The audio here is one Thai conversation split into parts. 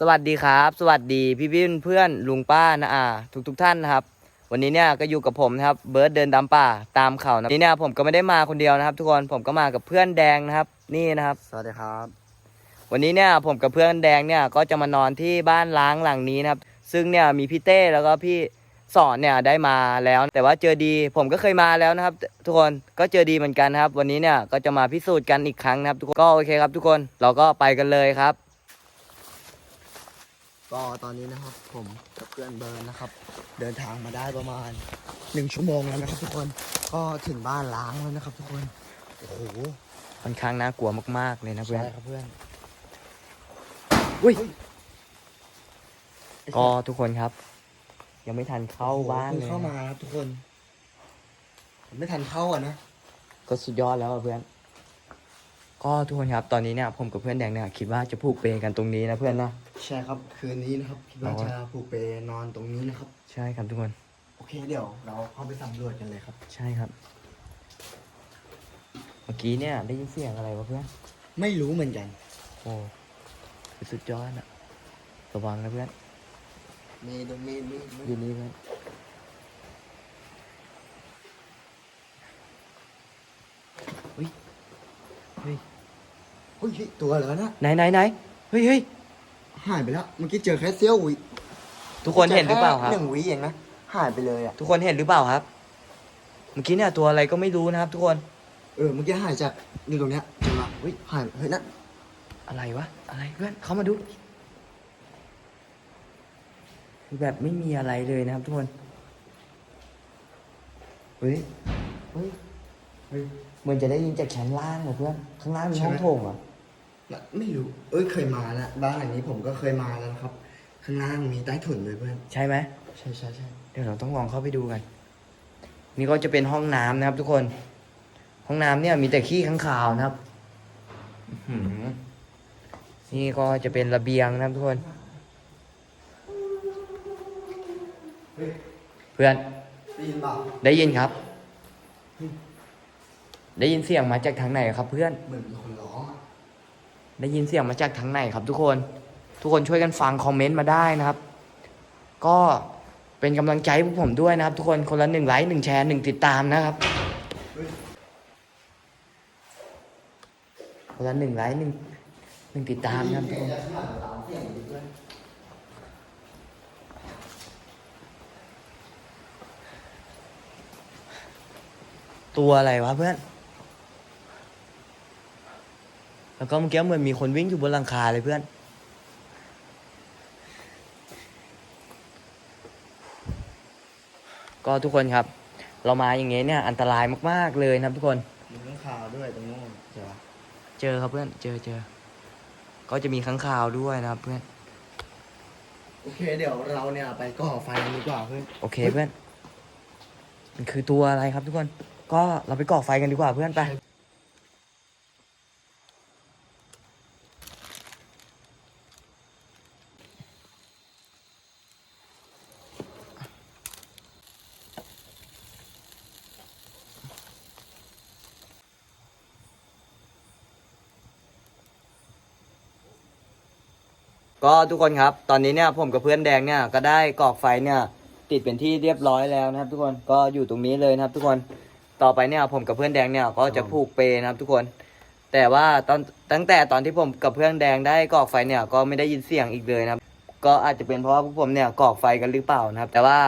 สวัสดีครับ สวัสดีพี่พี่เพื่อนลุงป้านะอาทุกทุกๆท่านนะครับ วันนี้เนี่ยก็อยู่กับผมนะครับเบิร์ดเดินดำป่าตามเขานะวันนี้เนี่ยผมก็ไม่ได้มาคนเดียวนะครับ ทุกคนผมก็มากับเพื่อนแดงนะครับ นี่นะครับ สวัสดีครับ วันนี้เนี่ยผมกับเพื่อนแดงเนี่ยก็จะมานอนที่บ้านล้างหลังนี้นะครับ ซึ่งเนี่ยมีพี่เต้แล้วก็พี่สอนเนี่ยได้มาแล้ว แต่ว่าเจอดีผมก็เคยมาแล้วนะครับ ทุกคนก็เจอดีเหมือนกันนะครับ วันนี้เนี่ยก็จะมาพิสูจน์กันอีกครั้งนะครับ ทุกคนก็โอเคครับ ทุกคนเราก็ไปกันเลยครับ ก็ตอนนี้นะครับผมกับเพื่อนเบิร์นนะครับ เดินทางมาได้ประมาณหนึ่งชั่วโมงแล้วนะครับทุกคนก็ถึงบ้านล้างแล้วนะครับ ทุกคนโอ้โหค่อนข้างน่ากลัวมาก ๆ เลยนะเพื่อนใช่ครับเพื่อนอุ้ยไอ้ก็ทุกคนครับ ยังไม่ทันเข้าบ้านโอ้โหเลยพิ่งเข้ามาครับทุกคนผมไม่ทันเข้าอะนะก็สุดยอดแล้วอะเพื่อน ก็ทุกคนครับตอนนี้เนี่ยผมกับเพื่อนแดงเนี่ยคิดว่าจะผูกเปกันตรงนี้นะเพื่อนนะ ใช่ครับคืนนี้นะครับคิดว่าอ๋อจะผูกเปนอนตรงนี้นะครับ ใช่ครับทุกคนโอเคเดี๋ยวเราเข้าไปสำรวจกันเลยครับ ใช่ครับ เมื่อกี้เนี่ยได้ยินเสียงอะไรวะเพื่อนไม่รู้เหมือนกัน โอ้สุดยอดอะระวังนะเพื่อนมีตรงมีมีมีอยู่นี่เพื่อนเฮ้ยเฮ้ย เฮ้ยตัวอะไรวะนะไหนไหนไหนเฮ้ยเฮ้ยหายไปแล้วเมื่อกี้เจอแค่เสี้ยววิทุกคนเห็นหรือเปล่าครับ หนึ่งวิเองนะหายไปเลยอะ ทุกคนเห็นหรือเปล่าครับ เมื่อกี้เนี่ยตัวอะไรก็ไม่รู้นะครับ ทุกคน เออเมื่อกี้หายจากอยู่ตรงเนี้ยจังหวะเฮ้ยหายเฮ้ยนะอะไรวะอะไรเพื่อนเข้ามาดูคือแบบไม่มีอะไรเลยนะครับ ทุกคนเฮ้ยเฮ้ยเฮ้ยเหมือนจะได้ยินจากชั้นล่างเหรอเพื่อนข้างล่างมีใช่ห้อไหมงโถงเหรอน่ะ ไม่รู้ เอ้ยเคยมาแล้วบ้านหลังนี้ผมก็เคยมาแล้วนะครับ ข้างล่างมีใต้ถุนเลยเพื่อนใช่ไหมใช่ใช่ใช่เดี๋ยวเราต้องลองเข้าไปดูกัน นี่ก็จะเป็นห้องน้ำนะครับ ทุกคน ห้องน้ำเนี่ยมีแต่ขี้ข้างขาวนะครับอื้อหือนี่ก็จะเป็นระเบียงนะครับทุกคน เพื่อน ได้ยินเปล่าได้ยินครับ ได้ยินเสียงมาจากทางไหนครับเพื่อน เหมือนมีคนร้องอะ ได้ยินเสียงมาจากทางไหนครับทุกคน ทุกคนช่วยกันฟังคอมเมนต์มาได้นะครับ ก็เป็นกำลังใจพวกผมด้วยนะครับ ทุกคนคนละหนึ่งไลค์หนึ่งแชร์หนึ่งติดตามนะครับคนละหนึ่งไลค์หนึ่งหนึ่งติดตามนะครับทุกคนตัวอะไรวะเพื่อน แล้วก็เมื่อกี้เหมือนมีคนวิ่งอยู่บนหลังคาเลยเพื่อน ก็ทุกคนครับ เรามาอย่างเงี้ยเนี่ยอันตรายมากๆเลยนะครับทุกคนมีข้างข่าวด้วยตรงนู้นเจอเจอครับเพื่อนเจอเจอ ก็จะมีข้างคาวด้วยนะครับเพื่อน โอเคเดี๋ยวเราเนี่ยไปก่อไฟกันดีกว่าเพื่อนโอเคเพื่อน มันคือตัวอะไรครับทุกคน ก็เราไปก่อไฟกันดีกว่าเพื่อนไป ก็ทุกคนครับ ตอนนี้เนี่ยผมกับเพื่อนแดงเนี่ยก็ได้กรอกไฟเนี่ยติดเป็นที่เรียบร้อยแล้วนะครับ ทุกคนก็อยู่ตรงนี้เลยนะครับ ทุกคนต่อไปเนี่ยผมกับเพื่อนแดงเนี่ยก็จะผูกเปนะครับ ทุกคน แต่ว่าตอนตั้งแต่ตอนที่ผมกับเพื่อนแดงได้กรอกไฟเนี่ยก็ไม่ได้ยินเสียงอีกเลยนะครับ ก็อาจจะเป็นเพราะว่าพวกผมเนี่ยกรอกไฟกันหรือเปล่านะครับ แต่ว่า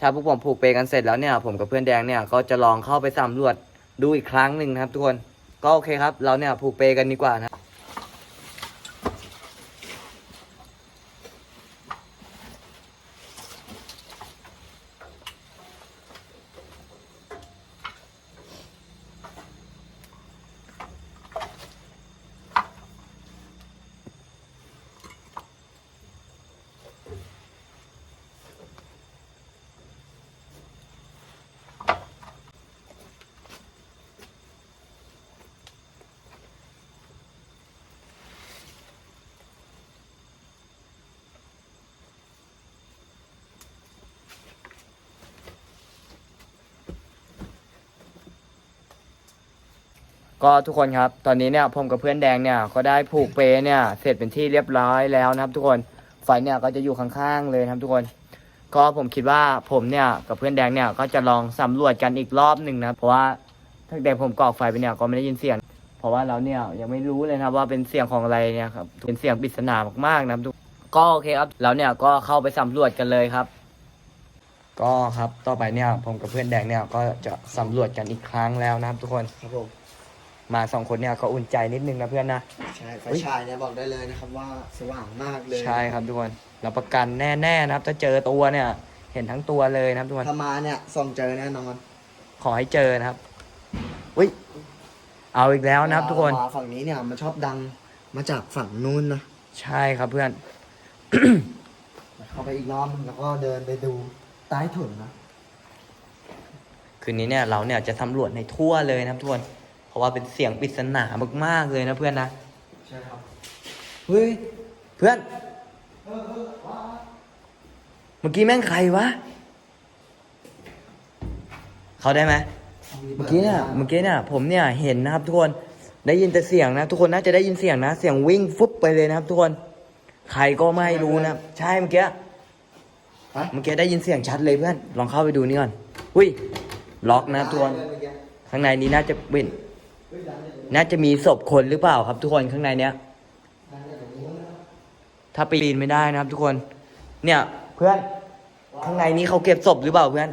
ถ้าพวกผมผูกเปกันเสร็จแล้วเนี่ยผมกับเพื่อนแดงเนี่ยก็จะลองเข้าไปสำรวจดูอีกครั้งหนึ่งนะครับ ทุกคนก็โอเคครับ เราเนี่ยผูกเปกันดีกว่านะ ก็ทุกคนครับ ตอนนี้เนี่ยผมกับเพื่อนแดงเนี่ยก็ได้ผูกเปเนี่ย เสร็จเป็นที่เรียบร้อยแล้วนะครับ ทุกคนไฟเนี่ยก็จะอยู่ข้างๆเลยนะครับทุกคน ก็ผมคิดว่าผมเนี่ยกับเพื่อนแดงเนี่ยก็จะลองสำรวจกันอีกรอบหนึ่งนะเพราะว่าตั้งแต่ผมก่อไฟไปเนี่ยก็ไม่ได้ยินเสียง เพราะว่าเราเนี่ยยังไม่รู้เลยนะครับว่าเป็นเสียงของอะไรเนี่ยครับเป็นเสียงปริศนามากๆนะครับทุกก็โอเคครับเราเนี่ยก็เข้าไปสำรวจกันเลยครับก็ครับต่อไปเนี่ยผมกับเพื่อนแดงเนี่ยก็จะสำรวจกันอีกครั้งแล้วนะครับทุกคนครับผม มาสองคนเนี่ยก็อุ่นใจนิดนึงนะเพื่อนนะ ใช่ไฟฉายเนี่ยบอกได้เลยนะครับว่าสว่างมากเลยใช่ครับทุกคนเราประกันแน่ๆนะครับถ้าเจอตัวเนี่ย เห็นทั้งตัวเลยนะครับทุกคนถ้ามาเนี่ยส่องเจอแน่นอน ขอให้เจอนะครับอุ้ยเอาอีกแล้วนะครับ ทุกคนมาฝั่งนี้เนี่ยมันชอบดังมาจากฝั่งนู้นนะใช่ครับเพื่อน เข้าไปอีกรอบนึงแล้วก็เดินไปดูใต้ถุนนะคืนนี้เนี่ยเราเนี่ยจะสำรวจในทั่วเลยนะครับทุกคนเพ ราะว่าเป็นเสียงปริศนามาก ๆ เลยนะเพื่อนนะใช่ครับเฮ้ยเพื่อนเมื่อกี้แม่งใครวะเขาได้ไหมเมื่อกี้เนี่ยเมื่อกี้เนี่ยผมเนี่ยเห็นนะครับทุกคนได้ยินแต่เสียงนะ ทุกคนน่าจะได้ยินเสียงนะ เสียงวิ่งฟุบไปเลยนะครับ ทุกคนใครก็ไม่รู้นะครับใช่เมื่อกี้ฮะเมื่อกี้ได้ยินเสียงชัดเลยเพื่อนลองเข้าไปดูนี่ก่อนอุ้ยล็อกนะครับทุกคนข้างในนี้น่าจะเป็น น่าจะมีศพคนหรือเปล่าครับทุกคนข้างในเนี้ย ถ้าปีนไม่ได้นะครับ ทุกคน เนี่ย เพื่อนข้างในนี้เขาเก็บศพหรือเปล่าเพื่อน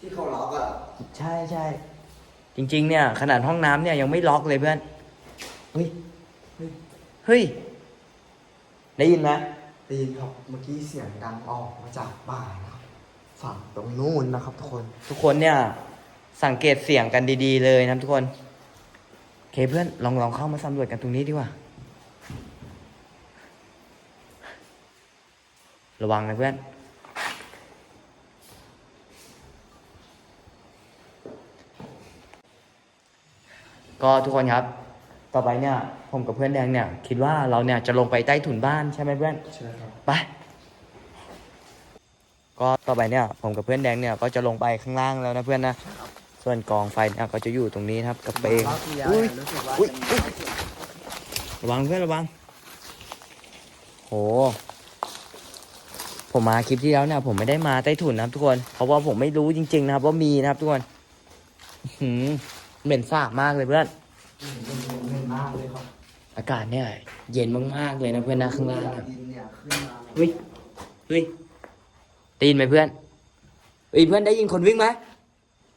ที่เขาล็อกอะใช่ใช่จริง ๆ เนี่ย ขนาดห้องน้ำเนี่ยยังไม่ล็อกเลยเพื่อนเฮ้ยเฮ้ยได้ยินไหมได้ยินครับเมื่อกี้เสียงดังออกมาจากป่านะครับฝั่งตรงนู้นนะครับ ทุกคน ทุกคนเนี่ย สังเกตเสียงกันดี ๆ เลยนะครับทุกคนโอเคเพื่อนลองลองเข้ามาสำรวจกันตรงนี้ดีกว่า ระวังนะเพื่อนก็ทุกคนครับ ต่อไปเนี่ย ผมกับเพื่อนแดงเนี่ย คิดว่าเราเนี่ยจะลงไปใต้ถุนบ้านใช่ไหมเพื่อน ใช่ครับ ไป ก็ต่อไปเนี่ย ผมกับเพื่อนแดงเนี่ยก็จะลงไปข้างล่างแล้วนะเพื่อนนะ ส่วนกองไฟเนี่ยก็จะอยู่ตรงนี้นะครับ กับเปงรอบที่แล้วอุ้ยรู้สึกว่าอุ๊ยจะมีใต้ถุนระวังเพื่อนระวัง โห ผมมาคลิปที่แล้วเนี่ยผมไม่ได้มาใต้ถุนนะครับทุกคน เพราะว่าผมไม่รู้จริง ๆ นะครับ ว่ามีนะครับทุกคนอื้อหือเหม็นสาบมากเลยเพื่อนเงินมากเลยครับอากาศเนี่ยเย็นมากๆเลยนะเพื่อนนะข้างล่างเวลเนี่ยดินเนี่ยขึ้นมาเฮ้ยเฮ้ยได้ยินไหมเพื่อนเฮ้ยเพื่อนได้ยินคนวิ่งไหม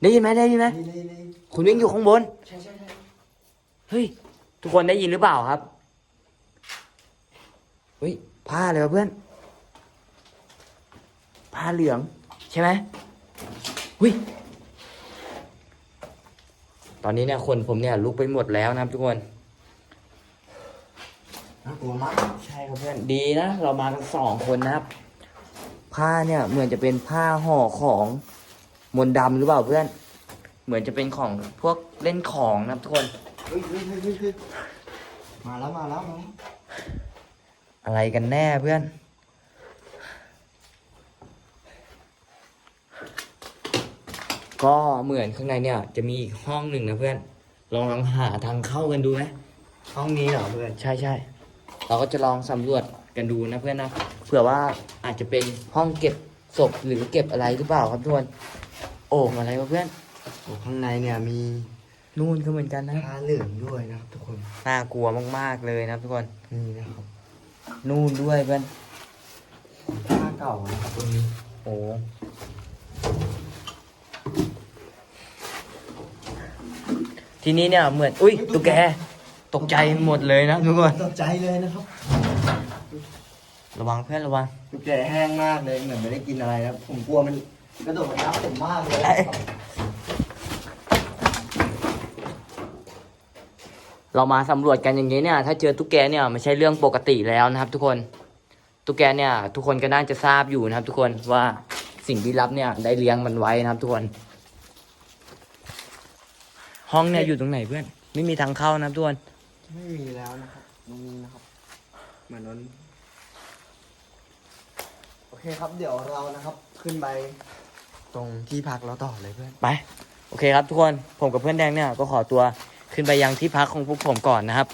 ได้ยินไหมได้ยินไหมนี่นี่นี่คนวิ่งอยู่ข้างบน ใช่ใช่ใช่เฮ้ย ทุกคนได้ยินหรือเปล่าครับ เฮ้ย ผ้าเลยวะเพื่อน ผ้าเหลือง ใช่ไหมเฮ้ย ตอนนี้เนี่ยคนผมเนี่ยลุกไปหมดแล้วนะครับทุกคน น่ากลัวมากใช่ครับเพื่อน ดีนะ เรามากันสองคนนะครับ ผ้าเนี่ยเหมือนจะเป็นผ้าห่อของ มนต์ดำหรือเปล่าเพื่อน เหมือนจะเป็นของพวกเล่นของนะครับทุกคน เฮ้ยเฮ้ยเฮ้ยเฮ้ยเฮ้ยมาแล้วมาแล้วมาแล้วอะไรกันแน่เพื่อน ก็เหมือนข้างในเนี่ย จะมีอีกห้องหนึ่งนะเพื่อน ลองลองหาทางเข้ากันดูไหมห้องนี้เหรอเพื่อน ใช่ใช่เราก็จะลองสำรวจกันดูนะเพื่อนนะ เผื่อว่าอาจจะเป็นห้องเก็บ ศพหรือเก็บอะไรหรือเปล่าครับทุกคนโอ่งอะไรวะเพื่อนโอ้ข้างในเนี่ยมีนู่นก็เหมือนกันนะผ้าเหลืองด้วยนะครับทุกคนน่ากลัวมากๆเลยนะครับทุกคนนี่นะครับนู่นด้วยเพื่อนผ้าเก่านะครับตรงนี้โอ้ทีนี้เนี่ยเหมือน อุ้ยตุ๊กแก ตกใจหมดเลยนะทุกคน ตกใจเลยนะครับ ระวังเพื่อนระวังตุ๊กแกแห้งมากเลยเหมือนไม่ได้กินอะไรแล้วผมกลัวมันกระโดดมาทับผมมากเลยไอ้เรามาสำรวจกันอย่างนี้เนี่ย ถ้าเจอตุ๊กแกเนี่ยไม่ใช่เรื่องปกติแล้วนะครับ ทุกคนตุ๊กแกเนี่ย ทุกคนก็น่าจะทราบอยู่นะครับ ทุกคนว่าสิ่งที่รับเนี่ย ได้เลี้ยงมันไว้นะครับ ทุกคน ห้องเนี่ยอยู่ตรงไหนเพื่อน ไม่มีทางเข้านะครับทุกคนไม่มีแล้วนะครับตรงนี้นะครับเหมือนนั้นโอ เคครับเดี๋ยวเรานะครับขึ้นไปตรงที่พักเราต่อเลยเพื่อน ไป โอเคครับทุกคนผมกับเพื่อนแดงเนี่ยก็ขอตัวขึ้นไปยังที่พักของพวกผมก่อนนะครับ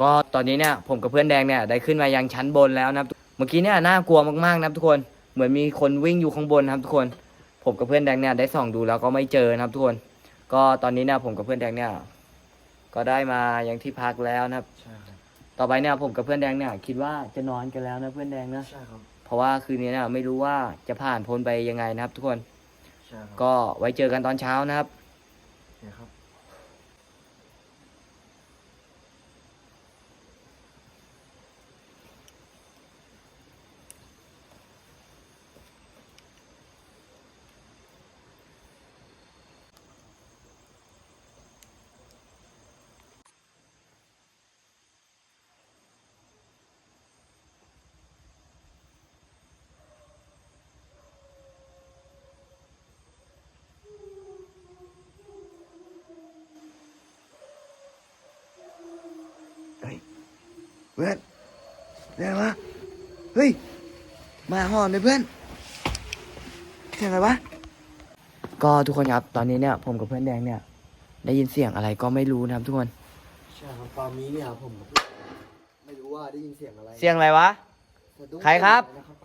ก็ตอนนี้เนี่ยผมกับเพื่อนแดงเนี่ยได้ขึ้นมายังชั้นบนแล้วนะครับเมื่อกี้เนี่ยน่ากลัวมากๆนะครับทุกคนเหมือนมีคนวิ่งอยู่ข้างบนนะครับทุกคน ผมกับเพื่อนแดงเนี่ยได้ส่องดูแล้วก็ไม่เจอนะครับทุกคน ก็ตอนนี้เนี่ยผมกับเพื่อนแดงเนี่ยก็ได้มายังที่พักแล้วนะครับใช่ครับ ต่อไปเนี่ยผมกับเพื่อนแดงเนี่ยคิดว่าจะนอนกันแล้วนะเพื่อนแดงนะ ใช่ครับเพราะว่าคืนนี้เนี่ยไม่รู้ว่าจะผ่านพ้นไปยังไงนะครับ ทุกคน ใช่ครับก็ไว้เจอกันตอนเช้านะครับ เนี่ยครับ เพื่อนเรียกวะเฮ้ยมาหอนเลยเพื่อนเสียงอะไรวะก็ทุกคนครับตอนนี้เนี่ยผมกับเพื่อนแดงเนี่ย ได้ยินเสียงอะไรก็ไม่รู้นะครับทุกคน ใช่ครับตอนนี้เนี่ยผมไม่รู้ว่าได้ยินเสียงอะไรเสียงอะไรวะ สะดุ้งใครครับตื่นเลยนะ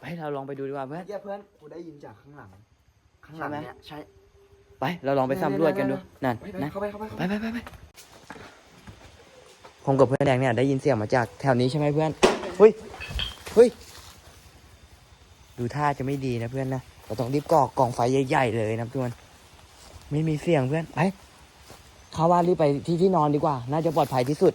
ไปเราลองไปดูดีกว่าเพื่อนเหี้ยเพื่อนกูได้ยินจากข้างหลัง ข้างหลังใช่ไหมเนี่ยใช่ไปเราลองไปสำรวจกันดูนั่นไปไปนะเข้าไปเข้าไป ไปไปไปไป ผมกับเพื่อนแดงเนี่ยได้ยินเสียงมาจากแถวนี้ใช่ไหมเพื่อนเฮ้ยเฮ้ยดูท่าจะไม่ดีนะเพื่อนนะเราต้องรีบก่อกองไฟใหญ่ๆเลยนะทุกคนไม่มีเสียงเพื่อนไปเข้าบ้านรีบไปที่ที่นอนดีกว่า น่าจะปลอดภัยที่สุด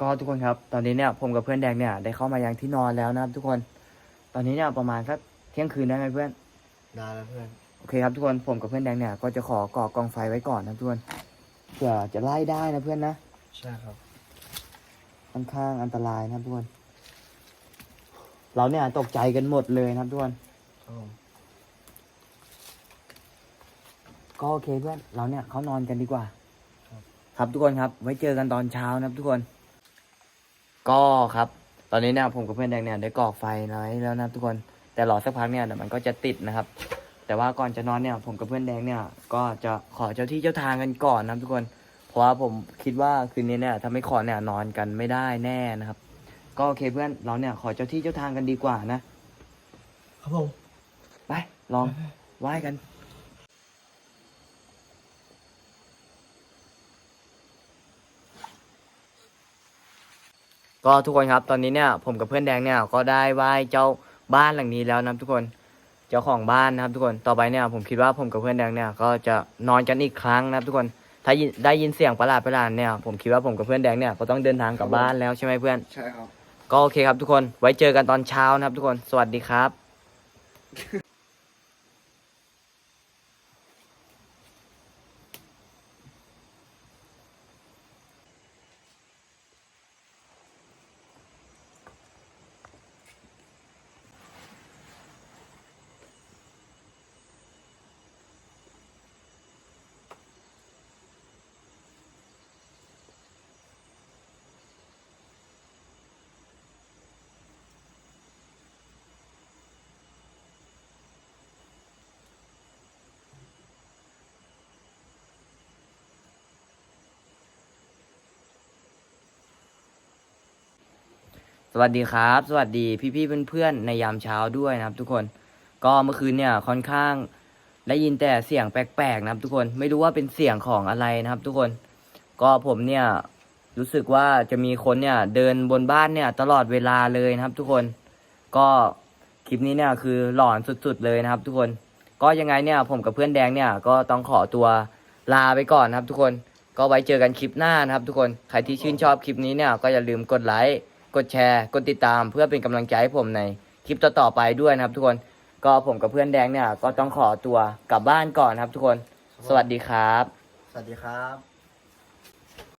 ก็ทุกคนครับ ตอนนี้เนี่ยผมกับเพื่อนแดงเนี่ยได้เข้ามายังที่นอนแล้วนะครับ ทุกคน ตอนนี้เนี่ยประมาณสักเที่ยงคืนได้ไหมเพื่อนนานแล้วเพื่อน อเคครับทุกคนผมกับเพื่อนแดงเนี่ย ก็จะขอก่อกองไฟไว้ก่อนนะครับทุกคนเผื่อจะไล่ได้นะเพื่อนนะใช่ครับค่อนข้างอันตรายนะครับทุกคน เราเนี่ยตกใจกันหมดเลยนะครับทุกคนครับผมก็โอเคเพื่อนเราเนี่ยเขานอนกันดีกว่า ครับทุกคนครับ ไว้เจอกันตอนเช้านะครับทุกคน ก็ครับ ตอนนี้เนี่ยผมกับเพื่อนแดงเนี่ยได้ก่อไฟไว้แล้วนะครับทุกคน แต่รอสักพักเนี่ยเดี๋ยวมันก็จะติดนะครับ แต่ว่าก่อนจะนอนเนี่ยผมกับเพื่อนแดงเนี่ย ก็จะขอเจ้าที่เจ้าทางกันก่อนนะทุกคน เพราะว่าผมคิดว่าคืนนี้เนี่ยถ้าไม่ขอเนี่ยนอนกันไม่ได้แน่นะครับ ก็โอเคเพื่อนเราเนี่ยขอเจ้าที่เจ้าทางกันดีกว่านะครับผมไปลองไหว้กันก็ทุกคนครับตอนนี้เนี่ยผมกับเพื่อนแดงเนี่ยก็ได้ไหว้เจ้าบ้านหลังนี้แล้วนะทุกคน เจ้าของบ้านนะครับทุกคนต่อไปเนี่ยผมคิดว่าผมกับเพื่อนแดงเนี่ยก็จะนอนกันอีกครั้งนะครับทุกคนถ้ายินได้ยินเสียงประหลาดประหลาดเนี่ยผมคิดว่าผมกับเพื่อนแดงเนี่ยก็ต้องเดินทางกลับบ้านแล้วใช่ไหมเพื่อนใช่ครับ ก็โอเคครับทุกคนไว้เจอกันตอนเช้านะครับทุกคนสวัสดีครับ วัสดีครับ สวัสดีพี่ๆเพื่อนๆในยามเช้าด้วยนะครับ ทุกคน ก็เมื่อคืนเนี่ยค่อนข้างได้ยินแต่เสียงแปลกๆนะครับ ทุกคนไม่รู้ว่าเป็นเสียงของอะไรนะครับ ทุกคน ก็ผมเนี่ยรู้สึกว่าจะมีคนเนี่ยเดินบนบ้านเนี่ยตลอดเวลาเลยนะครับ ทุกคน ก็คลิปนี้เนี่ยคือหลอนสุดๆเลยนะครับ ทุกคน ก็ยังไงเนี่ยผมกับเพื่อนแดงเนี่ยก็ต้องขอตัวลาไปก่อนนะครับ ทุกคน ก็ไว้เจอกันคลิปหน้านะครับ ทุกคน ใครที่ชื่นชอบคลิปนี้เนี่ยก็อย่าลืมกดไลค์ กดแชร์ กดติดตามเพื่อเป็นกำลังใจให้ผมในคลิปต่อๆไปด้วยนะครับ ทุกคน ก็ผมกับเพื่อนแดงเนี่ย ก็ต้องขอตัวกลับบ้านก่อนครับ ทุกคน สวัสดีครับ สวัสดีครับ